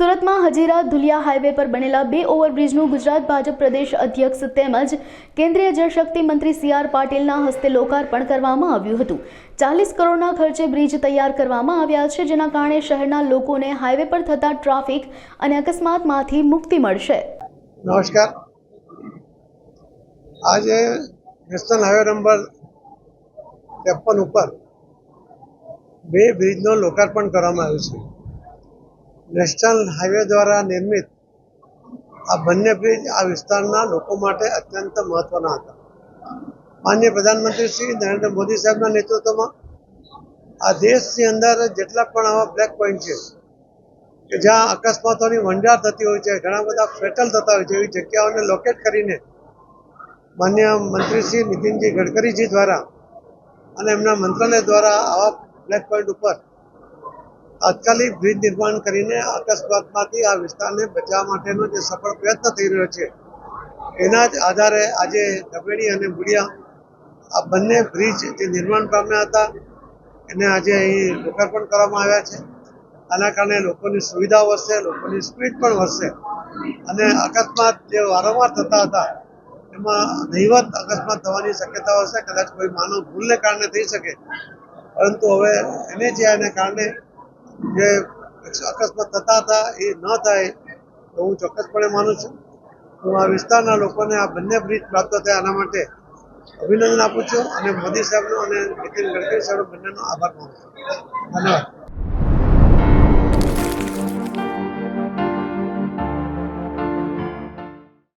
સુરતમાં હજીરા ધુલિયા હાઈવે પર બનેલા બે ઓવરબ્રિજનું ગુજરાત ભાજપ પ્રદેશ અધ્યક્ષ તેમજ કેન્દ્રીય જળશક્તિ મંત્રી સી આર પાટીલના હસ્તે લોકાર્પણ કરવામાં આવ્યું હતું. ચાલીસ કરોડના ખર્ચે બ્રિજ તૈયાર કરવામાં આવ્યા છે, જેના કારણે શહેરના લોકોને હાઈવે પર થતા ટ્રાફિક અને અકસ્માતમાંથી મુક્તિ મળશે. નમસ્કાર. આજે નેશનલ હાઈવે નંબર ત્રેપન ઉપર બે બ્રિજનું લોકાર્પણ કરવામાં આવ્યું છે. નેશનલ હાઈવે દ્વારા નિર્મિત આ બંને બ્રિજ આ વિસ્તારના લોકો માટે અત્યંત મહત્વના હતા. માન્ય પ્રધાનમંત્રી શ્રી નરેન્દ્ર મોદી સાહેબના નેતૃત્વમાં આ દેશની અંદર જેટલા પણ આવા બ્લેક પોઈન્ટ છે, કે જ્યાં અકસ્માતોની વંજાર થતી હોય છે, ઘણા બધા ફેટલ થતા હોય છે, એવી જગ્યાઓને લોકેટ કરીને માન્ય મંત્રી શ્રી નીતિનજી ગડકરીજી દ્વારા અને એમના મંત્રાલય દ્વારા આવા બ્લેક પોઈન્ટ ઉપર તાત્કાલિક બ્રિજ નિર્માણ કરીને અકસ્માતમાંથી આ વિસ્તારને બચાવવા માટેનો જે સફળ પ્રયત્ન થઈ રહ્યો છે, એના જ આધારે આજે ધબેડી અને બુડિયા આ બંને બ્રિજ જે નિર્માણ પામ્યા હતા, એને આજે અહીં લોકાર્પણ કરવામાં આવ્યા છે. આના કારણે લોકોની સુવિધા વધશે, લોકોની સ્પીડ પણ વધશે અને અકસ્માત જે વારંવાર થતા હતા, એમાં નહીવત અકસ્માત થવાની શક્યતા હશે કદાચ કોઈ માનવ ભૂલને કારણે થઈ શકે. પરંતુ હવે એને જે આને કારણે જે અકસ્માત થતા હતા, એ ન થાય, તો હું ચોક્કસપણે માનું છું. હું આ વિસ્તારના લોકોને આ બંને બ્રિજ પ્રાપ્ત થયા આના માટે અભિનંદન આપું છું અને મોદી સાહેબનો અને નીતિન ગડકરી સાહેબનો બંનેનો આભાર માનું છું. ધન્યવાદ.